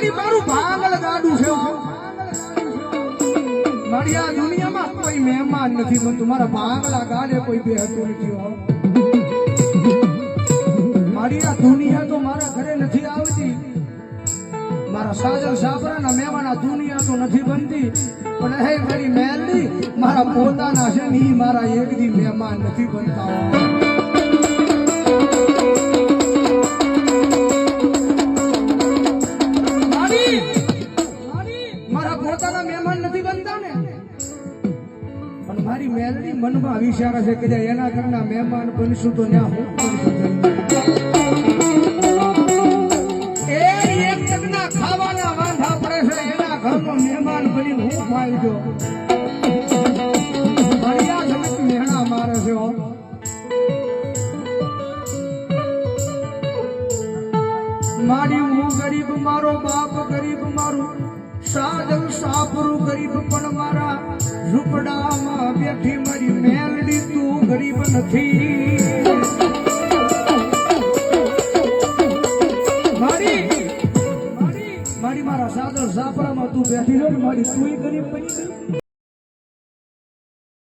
વળી મારું ભાંગલ ગાડું છે. મારી આ દુનિયામાં કોઈ મહેમાન નથી, પણ તમારા ભાંગલા ગાડે કોઈ બેહતું નથી મારી આ દુનિયા તો મારા ઘરે નથી આવતી. મારા સાજર સાબરાના મહેમાન આ દુનિયા તો નથી બનતી. પણ હે મારી મેલડી, મારા પોતાના છે ને મારા એક દી મહેમાન નથી બનતા મારી મેલડી મનમાં વિચારે છે કે એના ઘરના મહેમાન બનશું તો ત્યાં હું ગરીબ, મારો બાપ ગરીબ સાપરું ગરીબ પણ મારા ઝૂંપડામાં બેઠી મારી મેલડી તું ગરીબ નથી. મારી મારી સાદર સાપરામાં તું બેઠી રહ્યો મારી તું ગરીબ બની ગઈ.